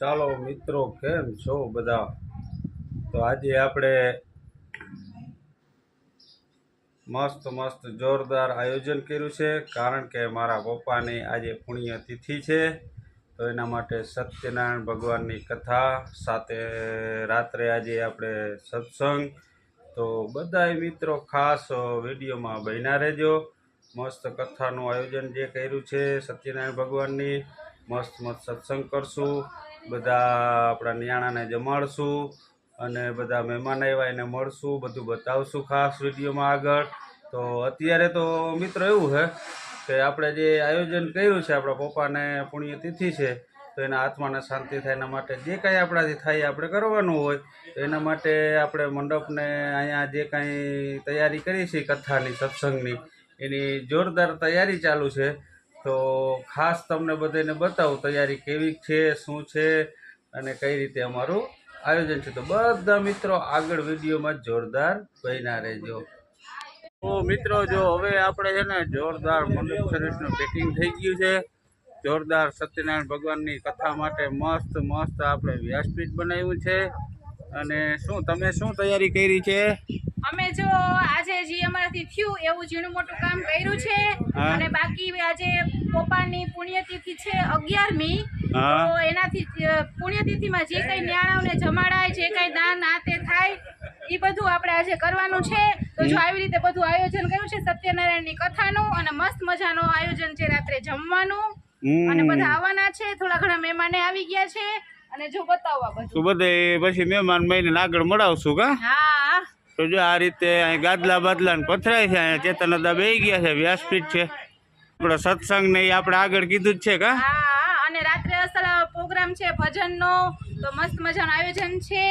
ચાલો મિત્રો, કેમ છો બધા? તો આજે આપણે મસ્ત મસ્ત જોરદાર આયોજન કર્યું છે, કારણ કે મારા પપ્પાની આજે પુણ્યતિથિ છે. તો એના માટે સત્યનારાયણ ભગવાનની કથા, સાથે રાત્રે આજે આપણે સત્સંગ. તો બધાય મિત્રો ખાસ વિડીયોમાં બન્યા રહેજો. મસ્ત કથાનું આયોજન જે કર્યું છે સત્યનારાયણ ભગવાનની, મસ્ત મસ્ત સત્સંગ કરશું. બધા આપણા નિયાણાને જમાડશું અને બધા મહેમાન આવ્યા એને મળશું, બધું બતાવશું ખાસ વિડીયોમાં આગળ. તો અત્યારે તો મિત્ર એવું છે કે આપણે જે આયોજન કર્યું છે, આપણા પપ્પાને પુણ્યતિથિ છે, તો એના આત્માને શાંતિ થાય, એના માટે જે કાંઈ આપણાથી થાય આપણે કરવાનું હોય. તો એના માટે આપણે મંડપને અહીંયા જે કાંઈ તૈયારી કરી છે, કથાની, સત્સંગની, એની જોરદાર તૈયારી ચાલુ છે. તો ખાસ તમને બધાને બતાવું તૈયારી કેવી છે, શું છે અને કઈ રીતે અમારું આયોજન છે. તો બધા મિત્રો આગળ વિડીયોમાં જોરદાર બન્યા રહેજો. તો મિત્રો, જો હવે આપણે છે ને જોરદાર મંડપ સર્વિસનું પેકિંગ થઈ ગયું છે. જોરદાર સત્યનારાયણ ભગવાનની કથા માટે મસ્ત મસ્ત આપણે વ્યાસપીઠ બનાવ્યું છે. અને શું તમે શું તૈયારી કરી છે? અમે જો આજે જે અમારાથી થયું એવું ઝીણું મોટું કામ કર્યું છે. અને બાકી આજે પોપાની પુણ્યતિથિ છે અગિયારમી. તો એનાથી પુણ્યતિથિમાં જે કઈ ન્યાણાઓને જમાડાય જે કઈ દાન આ તે થાય એ બધું આપણે આજે કરવાનું છે. તો જો આવી રીતે બધું આયોજન કર્યું છે સત્યનારાયણની કથાનું અને મસ્ત મજાનું આયોજન છે રાત્રે જમવાનું. અને બધા આવવાના છે થોડા ઘણા મહેમાને આવી ગયા છે. અને જો બતાવવા બધું. બધે પછી મહેમાન મહિને આગળ મળાવશું કા? હા. તો જો આ રીતે અહીં ગાદલા બાદલા પથરાય છે અહીંયા ચેતનદા બે ગયા છે વ્યાસપીઠ છે. આપણો સત્સંગ ને આપણે આગળ કીધું જ છે કા? હા અને રાત્રે અસલ પ્રોગ્રામ છે ભજનનો તો મસ્ત મજાનું આયોજન છે.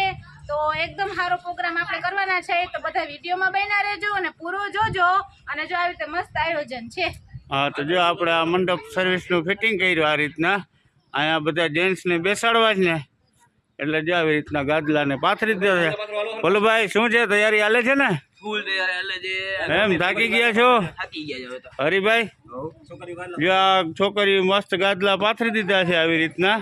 તો એકદમ સારો પ્રોગ્રામ આપણે કરવાના છે તો બધા વિડીયોમાં બન્યા રહેજો અને પૂરો જોજો અને જો આવી રીતે મસ્ત આયોજન છે. હા તો જો આપણે આ મંડપ સર્વિસનું ફિટિંગ કર્યું આ રીતના. અહીંયા બધા જેન્ટ્સને બેસાડવા જ ને. એટલે જો આવી રીતના ગાદલાને પાથરી દે છે. ભોલુભાઈ શું છે? તૈયારી હાલે છે ને? એમ થાકી ગયા છો? હરિભાઈ? જો આ છોકરીઓ મસ્ત ગાદલા પાથરી દીધા છે આવી રીતના.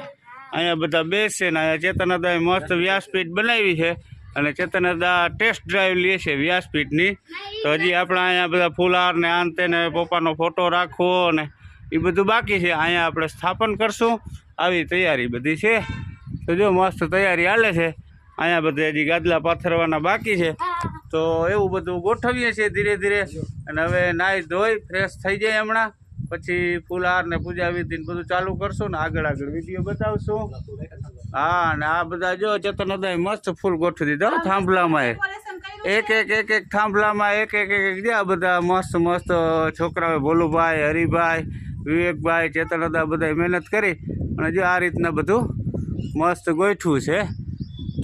અહીંયા બધા બેસશે ને અહીંયા ચેતનાદાએ મસ્ત વ્યાસપીઠ બનાવી છે અને ચેતનાદા ટેસ્ટ ડ્રાઈવ લે છે વ્યાસપીઠની. તો હજી આપણે અહીંયા બધા ફૂલહાર ને આંતે ને પપ્પાનો ફોટો રાખવો ને એ બધું બાકી છે. અહીંયા આપણે સ્થાપન કરશું. આવી તૈયારી બધી છે. તો જો મસ્ત તૈયારી હાલે છે. અહીંયા બધે હજી ગાદલા પાથરવાના બાકી છે. તો એવું બધું ગોઠવીએ છીએ ધીરે ધીરે. અને હવે નાહી ધોઈ ફ્રેશ થઈ જાય હમણાં. પછી ફૂલહાર ને પૂજા વિધિ બધું ચાલુ કરશું ને આગળ આગળ વીડિયો બતાવશું. હા અને આ બધા જો ચેતન હૃદય મસ્ત ફૂલ ગોઠવી દીધા થાંભલામાં. એક એક એક એક થાંભલામાં એક એક એક એક જ્યાં બધા મસ્ત મસ્ત છોકરાઓ ભોલુભાઈ, હરિભાઈ, વિવેકભાઈ ચેતન હૃદય બધા મહેનત કરી. અને જો આ રીતના બધું મસ્ત ગોઠવું છે.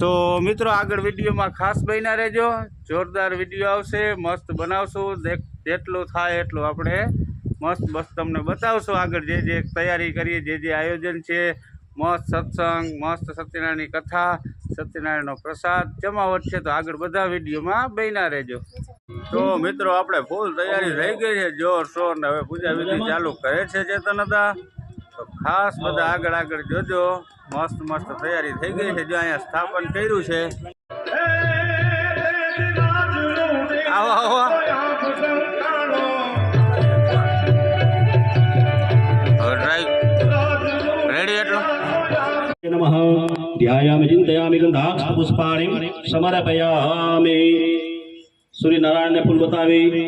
તો મિત્રો આગળ વિડીયોમાં ખાસ બન્યા રહેજો. જોરદાર વીડિયો આવશે, મસ્ત બનાવશું. જેટલું થાય એટલું આપણે મસ્ત મસ્ત તમને બતાવશું. આગળ જે જે તૈયારી કરીએ, જે જે આયોજન છે, મસ્ત સત્સંગ, મસ્ત સત્યનારાયણની કથા, સત્યનારાયણનો પ્રસાદ, જમાવટ છે, તો આગળ બધા વિડીયોમાં બન્યા રહેજો. તો મિત્રો, આપણે ફૂલ તૈયારી થઈ ગઈ છે. જોર શોર ને હવે પૂજા વિધિ ચાલુ કરે છે ચેતન હતા તો ખાસ બધા આગળ આગળ જોજો મસ્ત મસ્ત તૈયારી થઈ ગઈ છે જો અહીંયા સ્થાપન કર્યું છે આવો આવો રેડી એટલો नमः ध्यायामि चिन्तयामि गन्धाक्षपुष्पाणिं સમર્પયામિ સૂર્યનારાયણને ફૂલ બતાવી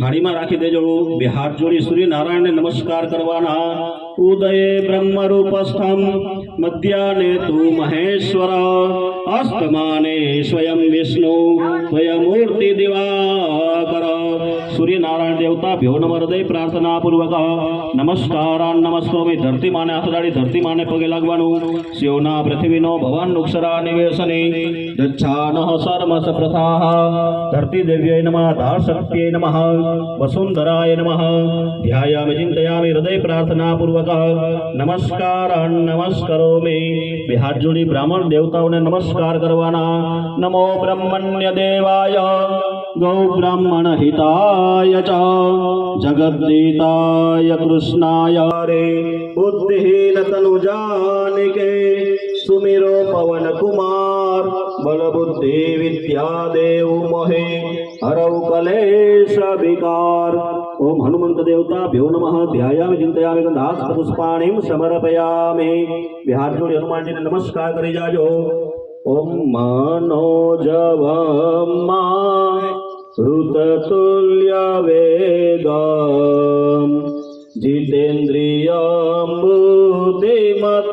થાળીમાં રાખી દેજો. બે હાથ જોડી સૂર્યનારાયણને નમસ્કાર કરવાના. ઉદયે બ્રહ્મ રૂપસ્થમ મધ્યાને તુ મહેશ્વર. અસ્તમાને સ્વયં વિષ્ણુ. સ્વયમૂર્તિ દિવાકર સૂર્યનારાયણ દેવતા ભ્યો નમ હૃદય પ્રાર્થના પૂર્વક નમસ્કારાન નમસ્કરોમી ધરતી માને હાથ ડાળી ધરતી માને પગે લાગવાનું. શિવના પૃથ્વીનો ભવાન નુક્ષરા નિવેશને. દચ્છાન સર્મસ પ્રથાઃ ધરતી દેવ્ય નમ ધાર શક્તિય નમ, વસુંધરાય નમ. ધ્યાયામિ ચિંતયામિ હૃદય પ્રાર્થના પૂર્વક નમસ્કારાન નમસ્કરોમી બે બ્રાહ્મણ દેવતાઓને નમસ્કાર કરવાના નમો બ્રહ્મણ્ય દેવાય ગૌ બ્રાહ્મણ હિતાય ચ જગદ્દીતાય કૃષ્ણાય રે બુદ્ધિહીન તનુ જાનિકે સુમિરો પવન કુમાર બલ બુદ્ધિ વિદ્યા દેવ મોહે હરૌ કલેશ વિકાર ઓમ હનુમંત દેવતા ભ્યો નમઃ ધ્યાયામિ ચિંતયામિ ગંધાસ્ત પુષ્પાણીમ સમર્પયામિ વિહાર જોડી હનુમાનજીને નમસ્કાર કરી જાજો ઓમ મનોજવમાં બુદ્ધિમતાવરે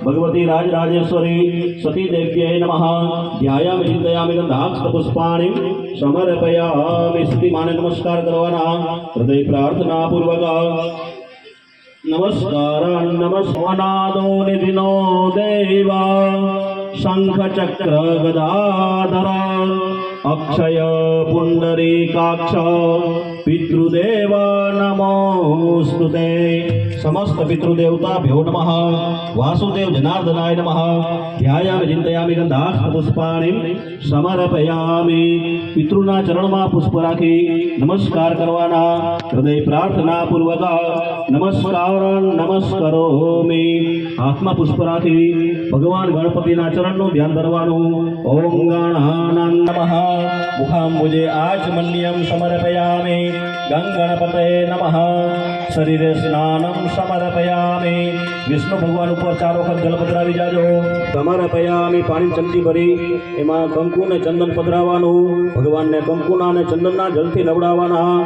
ભગવતી રાજરાજેશ્વરી સતી દેવ્યે નમઃ ધ્યાયામિ ચિંતયામિ ગંધાક્ષ પુષ્પાણિ સમર્પયામિ સ્તુતિ માને નમસ્કાર કરવાના હૃદય પ્રાર્થના પૂર્વક નમસ્કાર નમસ્વનાદો નિધિનો દેવા શંખ ચક્ર ગદાધર అక్షయ పుండరీకాక్ష పితృదేవా నమోస్తుతే. સમસ્ત પિતૃદેવતાભ્યો નમઃ વાસુદેવ જનાર્દનાય નમઃ ધ્યાયામિ ચિંતયામિ ગંધાક્ષ પુષ્પાણિ સમર્પયામિ પિતૃના ચરણમાં પુષ્પ રાખી નમસ્કાર કરવાના હૃદય પ્રાર્થના પૂર્વક નમસ્કાર નમસ્કરોમિ હાથમાં પુષ્પ રાખી ભગવાન ગણપતિના ચરણનું ધ્યાન ધરવાનું ઓમ ગણાનંદ નમઃ મુખાંબુજે આચમન્યમ સમર્પયામિ ગંગ ગણપતે નમઃ શરીરે સ્નાનમ સમર્પયામિ વિષ્ણુ ભગવાન ઉપર ચાર વખત જલ પધરાવી જાજો. સમર્પયામિ પાણી ચમચી ભરી, એમાં કંકુ ને ચંદન પધરાવવાનું ભગવાનને કંકુના અને ચંદનના જલથી નવડાવવાના.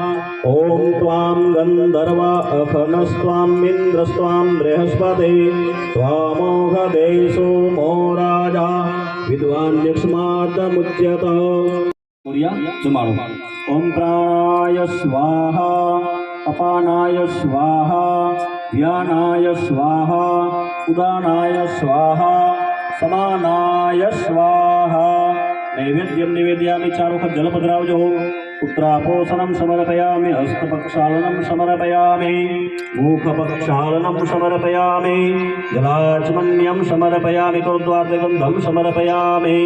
ઓમ ત્વામ ગંધર્વા અખનસ્ત્વામ ઇન્દ્રસ્ત્વામ બૃહસ્પતિ. ત્વામોઘ દેશો મો રાજા વિદ્વાન યક્ષ્માદમુચ્યત ચુમાડો ઓમ પ્રાણાય સ્વાહા, અપાનાય સ્વાહા. ધ્યાનાય સ્વાહા ઉદાનાય સ્વાહા સમાનાય સ્વાહા નૈવેદ્યમ નિવેદયામિ ચાર વખત જલ પધરાવજો પુત્રાપોષણમ સમર્પયામિ हस्तपक्षालनं સમર્પયામિ મુખપક્ષાલનમ સમર્પયામિ જલાચમન્યમ સમર્પયામિ કૌદ્વાર્ગંધમ સમર્પયામિ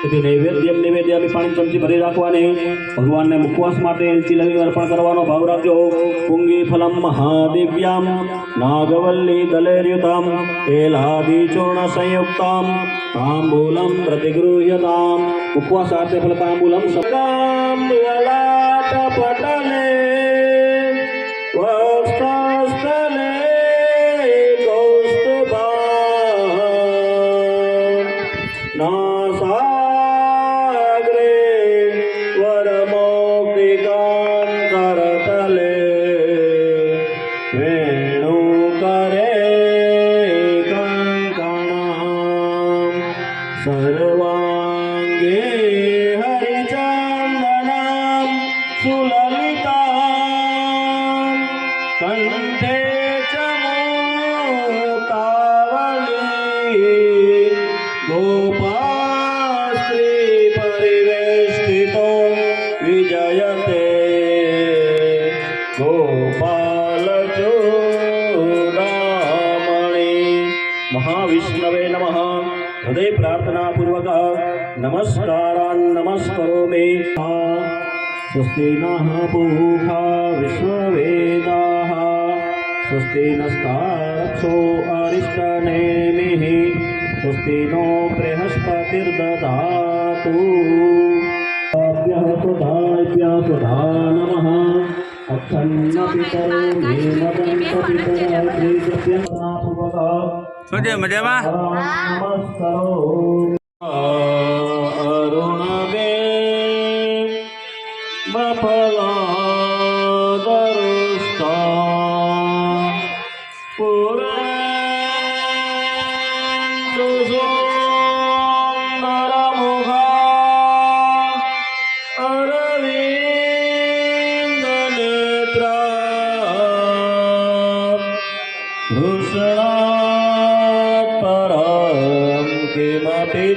તેથી નૈવેદ્યમ નિવેદ્યામિ પાણી ચમચી ભરી રાખવાની ભગવાનને મુખવાસ માટે તિલવી અર્પણ કરવાનો ભાવ રાખજો પુંગી ફલમ મહાદિવ્યામ નાગવલ્લી દલેર્યુતામ એલાદી ચૂર્ણ સંયુક્તામ તાંબૂલમ પ્રતિગૃહ્યતામ મુખવાસ આર્થે ફલ તાંબૂલમ સકામ ગોપાલચૂડામણી મહાવિષ્ણવે નમઃ હૃદય પ્રાર્થના પૂર્વક નમસ્કારાન નમસ્કરોમિ સ્વસ્તિ નઃ પૂષા વિશ્વવેદાઃ સ્વસ્તિ નસ્તાક્ષો અરિષ્ટનેમિः સ્વસ્તિ નો બૃહસ્પતિર્દધાતુ અભ્યः સુધાભ્યः શું છે મજામાં? भूषणा परं किमपि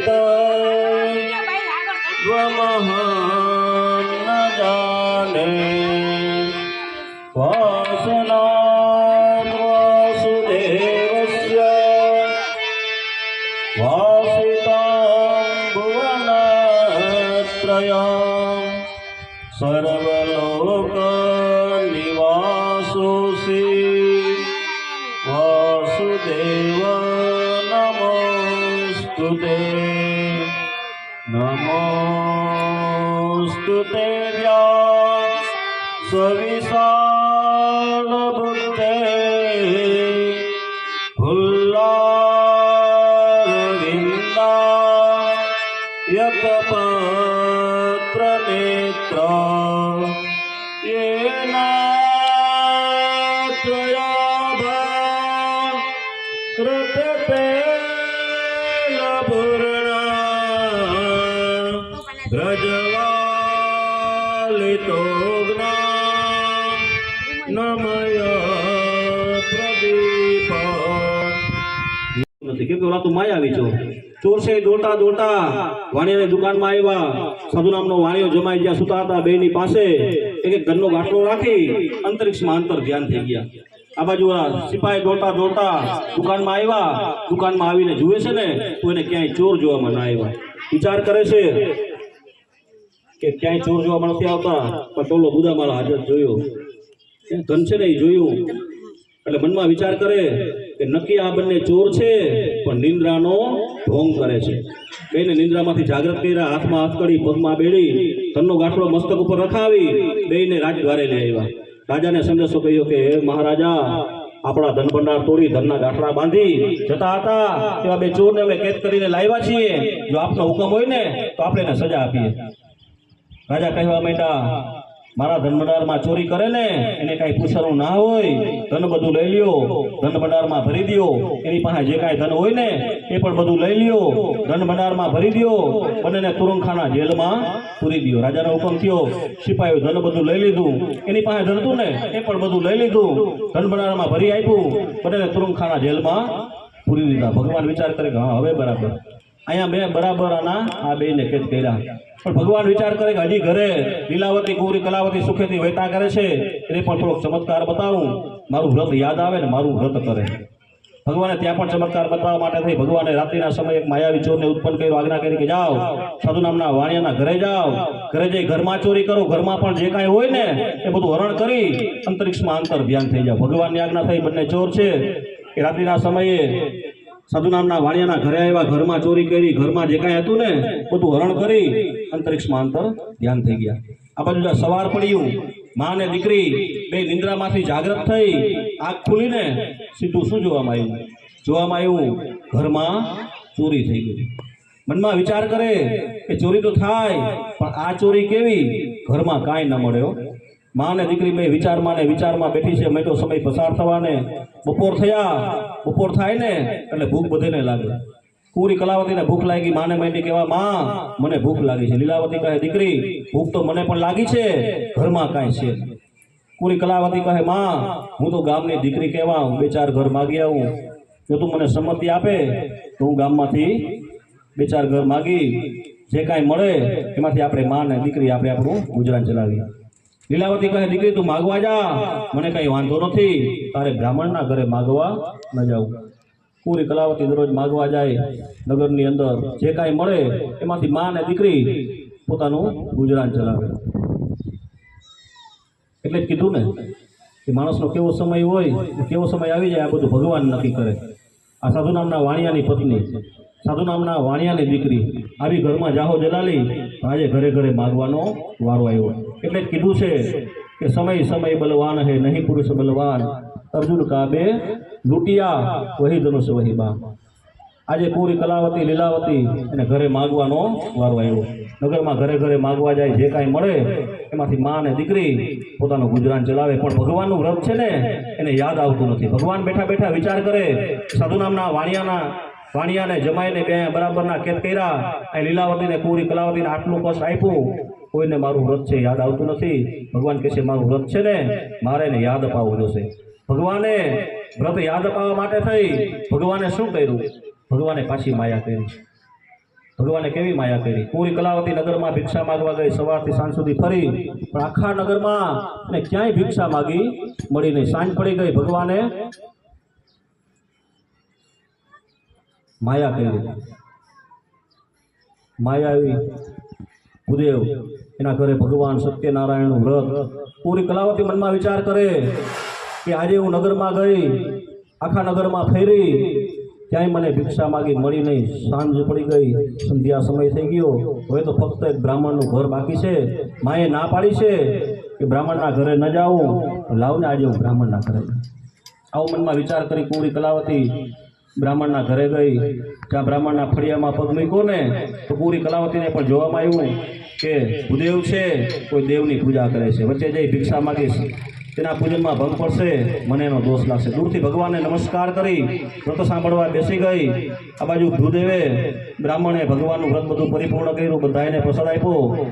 વાસુદેવ નમોસ્તુ તે નમોસ્તુ તે વ્યાસ કેમ માયાવી છો? ચોર દોડતા દોડતા વાણિયાની દુકાનમાં આવ્યા. સાધુ નામનો વાણિયો જમાઈ ગયા, સુતા હતા બેની પાસે. એક એક ઘરનો ગાંઠલો રાખી અંતરિક્ષમાં અંતર ધ્યાન થઈ ગયા. આ બાજુ સિપાહી દોડતા દોડતા દુકાનમાં આવ્યા. દુકાનમાં આવીને જુએ છે ને, તો એને ક્યાંય ચોર જોવામાં ના આવ્યા. વિચાર કરે છે કે ક્યાંય ચોર જોવામાં નથી આવતા, પણ ટોલો બુદામાળા હાજર જોયો. ધન છે ને એ જોયું. એટલે મનમાં વિચાર કરે કે નક્કી આ બંને ચોર છે, પણ નિંદ્રાનો ઢોંગ કરે છે. બેને નિંદ્રામાંથી જાગૃત કર્યા, હાથમાં હથકડી પગમાં બેડી, ધનનો ગાંઠડો મસ્તક ઉપર રખાવી બેને રાજદ્વારે લઈ આવ્યા. રાજાને સંદેશો કહ્યો કે, હે મહારાજા, આપણા ધન ભંડાર તોડી ધનના ગાંઠડા બાંધી જતા હતા. એવા બે ચોરને અમે કેદ કરીને લાવ્યા છીએ. જો આપનો હુકમ હોય ને, તો આપણે એને સજા આપીએ. રાજા કહેવા માંડ્યા મારા ધન ભંડારમાં ચોરી કરે ને, એને કાંઈ પૂછવાનું ના હોય, ધન બધું લઈ લ્યો ધન ભંડારમાં ભરી દ્યો. એની પાસે જે કાંઈ ધન હોય ને, એ પણ બધું લઈ લ્યો. ધન ભંડારમાં ભરી દ્યો, બંનેને તુરંખાના જેલમાં પૂરી દ્યો. રાજાનો હુકમ થયો સિપાહીઓ ધન બધું લઈ લીધું. એની પાસે ધન હતું ને, એ પણ બધું લઈ લીધું. ધન ભંડારમાં ભરી આપ્યું, બંનેને તુરંખાના જેલમાં પૂરી દીધા. ભગવાન વિચાર કરે કે, હા, હવે બરાબર. અહીંયા મેં બરાબર આના આ બેને કેદ કર્યા. પણ ભગવાન વિચાર કરે કે હજી ઘરે લીલાવતી, ગૌરી કલાવતી, સુખેથી વહેતા કરે છે, એને પણ થોડોક ચમત્કાર બતાવું. મારું વ્રત યાદ આવે ને મારું વ્રત કરે. ભગવાને ત્યાં પણ ચમત્કાર બતાવવા માટે થઈ. ભગવાને રાત્રિના સમયે માયાવી ચોરને ઉત્પન્ન કર્યો. આજ્ઞા કરી કે જાઓ, સાધુ નામના વાણિયાના ઘરે જાઓ. ઘરે જઈ ઘરમાં ચોરી કરો. ઘરમાં પણ જે કાંઈ હોય ને, એ બધું હરણ કરી અંતરિક્ષમાં અંતર ધ્યાન થઈ જાઓ. ભગવાનની આજ્ઞા થઈ, બંને ચોર છે. એ રાત્રિના સમયે સાધુ નામના વાણિયાના ઘરે આવ્યા, ઘરમાં ચોરી કરી, ઘરમાં જે કાંઈ હતું ને, બધું હરણ કરી, અંતરિક્ષમાં અંતર ધ્યાન થઈ ગયા. આ બાજુ સવાર પડ્યું, મા ને દીકરી બે નિંદ્રામાંથી જાગૃત થઈ, આંખ ખુલીને સીધું શું જોવામાં આવ્યું? જોવામાં આવ્યું, ઘરમાં ચોરી થઈ ગઈ. મનમાં વિચાર કરે કે ચોરી તો થાય, પણ આ ચોરી કેવી? ઘરમાં કાંઈ ન મળ્યો. માં ને દીકરી બે વિચારમાં ને વિચારમાં બેઠી છે. મેં તો સમય પસાર થવાને બપોર થયા, બપોર થાય ને એટલે ભૂખ બધેને લાગે. પૂરી કલાવતીને ભૂખ લાગી, માને મેંડી કહેવા, માં, મને ભૂખ લાગી છે. લીલાવતી કહે, દીકરી, ભૂખ તો મને પણ લાગી છે, ઘરમાં કાંઈ છે નહીં." પૂરી કલાવતી કહે, માં, હું તો ગામની દીકરી કહેવા હું બે ચાર ઘર માગી આવું. જો તું મને સંમતિ આપે, તો હું ગામમાંથી બે ચાર ઘર માગી, જે કાંઈ મળે, એમાંથી આપણે માં ને દીકરી, આપણે આપણું ગુજરાન ચલાવીએ. લીલાવતી કહે, દીકરી, તું માગવા જા. મને કઈ વાંધો નથી. તારે બ્રાહ્મણના ઘરે માગવા ન જાવું પૂરી કલાવતી દરરોજ માગવા જાય. નગરની અંદર જે કાંઈ મળે, એમાંથી મા અને દીકરી પોતાનું ગુજરાન ચલાવે. એટલે જ કીધું ને કે માણસનો કેવો સમય હોય કેવો સમય આવી જાય, આ બધું ભગવાન નક્કી કરે. આ સાધુ નામના વાણિયાની પત્ની, સાધુ નામના વાણિયાની દીકરી, આવી ઘરમાં જાહો જલાલી આજે ઘરે ઘરે માગવાનો વારો આવ્યો. એટલે કીધું છે કે સમય સમય બલવાન હે, નહીં પુરુષ બલવાન. અર્જુન કાબે લૂંટિયા, વહી ધનુષ વહી બા. આજે પૂરી કલાવતી, લીલાવતી એને ઘરે માગવાનો વારો આવ્યો. નગરમાં ઘરે ઘરે માગવા જાય, જે કાંઈ મળે, એમાંથી માં અને દીકરી પોતાનું ગુજરાન ચલાવે. પણ ભગવાનનું વ્રત છે ને, એને યાદ આવતું નથી. ભગવાન બેઠા બેઠા વિચાર કરે સાધુ નામના વાણિયાના, વાણિયાને જમાઈને બે બરાબરના કેદ કર્યા. એ લીલાવતીને પૂરી કલાવતીને આટલું કષ્ટ આપ્યું. કોઈને મારું વ્રત છે યાદ આવતું નથી? ભગવાન કહે છે, મારું વ્રત છે ને, મારે એને યાદ અપાવવું જોશે. ભગવાને વ્રત યાદ અપાવવા માટે થઈ ભગવાને શું કર્યું? ભગવાને પાછી માયા કરી. ભગવાને કેવી માયા કરી? પૂરી કલાવતી નગરમાં ભિક્ષા માગવા ગઈ. સવારથી સાંજ સુધી ફરી પણ આખા નગરમાં અને ક્યાંય ભિક્ષા માગી મળી નહીં. સાંજ પડી ગઈ. ભગવાને માયા કરી. માયા આવી. ભૂદેવ એના ઘરે ભગવાન સત્યનારાયણનું વ્રત. પૂરી કલાવતી મનમાં વિચાર કરે કે આજે હું નગરમાં ગઈ, આખા નગરમાં ફેરી, ક્યાંય મને ભિક્ષા માગી મળી નહીં. સાંજ પડી ગઈ, સંધ્યા સમય થઈ ગયો. હવે તો ફક્ત એક બ્રાહ્મણનું ઘર બાકી છે. માએ ના પાડી છે કે બ્રાહ્મણના ઘરે ન જાઉં. લાવને આજે હું બ્રાહ્મણના ઘરે. આવો મનમાં વિચાર કરી પૂરી કલાવતી બ્રાહ્મણના ઘરે ગઈ. ત્યાં બ્રાહ્મણના ફળિયામાં પગ મૂક્યો ને, તો પૂરી કલાવતીને પણ જોવામાં આવ્યું કે ભૂદેવ છે, કોઈ દેવની પૂજા કરે છે. વચ્ચે જઈ ભિક્ષા માગીશ. તેના પૂજનમાં ભંગ પડશે, મને એનો દોષ લાગશે. દૂરથી ભગવાનને નમસ્કાર કરી, વ્રત સાંભળવા બેસી ગઈ. આ બાજુ ભૂદેવે બ્રાહ્મણે ભગવાનનું વ્રત બધું પરિપૂર્ણ કર્યું બધાને પ્રસાદ આપ્યો.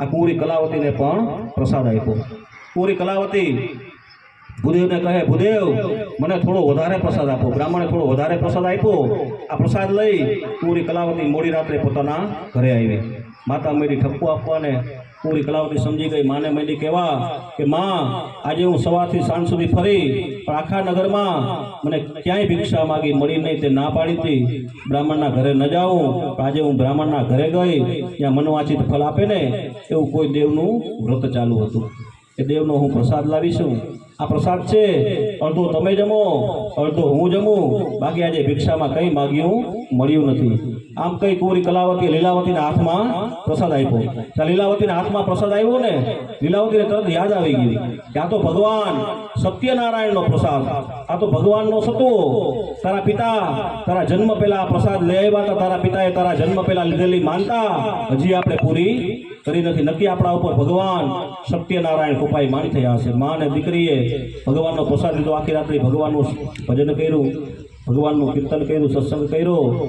આ પૂરી કલાવતીને પણ પ્રસાદ આપ્યો. પૂરી કલાવતી ભૂદેવને કહે, ભૂદેવ, મને થોડો વધારે પ્રસાદ આપો. બ્રાહ્મણે થોડો વધારે પ્રસાદ આપ્યો. આ પ્રસાદ લઈ પૂરી કલાવતી મોડી રાત્રે પોતાના ઘરે આવી. માતા મેળી ઠપકો આપવાને પૂરી કલાવતી સમજી ગઈ. માને મેળી કહેવા કે, માં, આજે હું સવારથી સાંજ સુધી ફરી પણ આખા નગરમાં મને ક્યાંય ભિક્ષા માગી મળી નહીં, તે ના પાડી હતી. બ્રાહ્મણના ઘરે ન જાઉં. પણ આજે હું બ્રાહ્મણના ઘરે ગઈ. ત્યાં મનવાંચિત ફલ આપે ને એવું કોઈ દેવનું વ્રત ચાલુ હતું. એ દેવનો હું પ્રસાદ લાવીશું. આ પ્રસાદ છે. અડધો તમે જમો, અડધો હું જમું. બાકી આજે ભિક્ષામાં કંઈ માગ્યું મળ્યું નથી. આમ કઈ કુંવરી કલાવતી, લીલાવતીના હાથમાં પ્રસાદ આપ્યો. ત્યાં લીલાવતીના હાથમાં પ્રસાદ આવ્યો ને, લીલાવતીને તરત યાદ આવી ગયું કે આ તો ભગવાન સત્યનારાયણનો પ્રસાદ. આ તો ભગવાનનો સતો તારા પિતા તારા જન્મ પહેલા પ્રસાદ લઈ આવ્યા તારા પિતાએ તારા જન્મ પહેલા લીધેલી માનતા હજી આપણે પૂરી કરી નથી. નક્કી આપણા ઉપર ભગવાન સત્યનારાયણ કૃપાઈ માની થયા છે. મા અને દીકરીએ ભગવાનનો પ્રસાદ લીધો. આખી રાત્રિ ભગવાનનું ભજન કર્યું, ભગવાનનું કીર્તન કર્યું, સત્સંગ કર્યો.